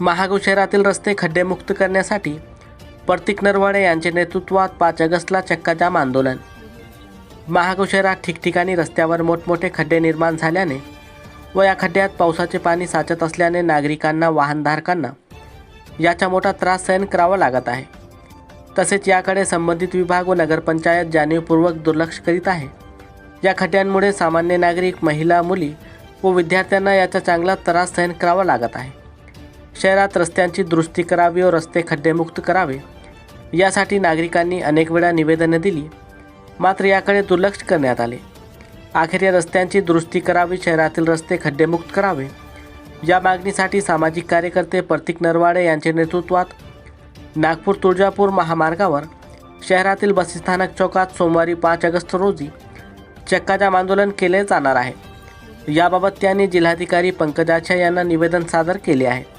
महागाव शहरातील रस्ते खड्डेमुक्त करण्यासाठी प्रतीक नरवाडे यांच्या नेतृत्वात पाच ऑगस्टला चक्काजाम आंदोलन. महागाव शहरात ठिकठिकाणी रस्त्यावर मोठमोठे खड्डे निर्माण झाल्याने व या खड्ड्यात पावसाचे पाणी साचत असल्याने नागरिकांना वाहनधारकांना याचा मोठा त्रास सहन करावा लागत आहे. तसेच याकडे संबंधित विभाग व नगरपंचायत जाणीवपूर्वक दुर्लक्ष करीत आहे. या खड्ड्यांमुळे सामान्य नागरिक महिला मुली व विद्यार्थ्यांना याचा चांगला त्रास सहन करावा लागत आहे. शहरात रस्त्यांची दुरुस्ती करावी व रस्ते खड्डेमुक्त करावे. यासाठी नागरिकांनी अनेक वेळा निवेदने दिली. मात्र याकडे दुर्लक्ष करण्यात आले. अखेर या रस्त्यांची दुरुस्ती करावी शहरातील रस्ते खड्डेमुक्त करावे. या मागणीसाठी सामाजिक कार्यकर्ते प्रतीक नरवाडे यांच्या नेतृत्वात नागपूर तुळजापूर महामार्गावर शहरातील बसस्थानक चौकात सोमवारी पाच ऑगस्ट रोजी चक्काजाम आंदोलन केले जाणार आहे. याबाबत त्यांनी जिल्हाधिकारी पंकजाच्या यांना निवेदन सादर केले आहे.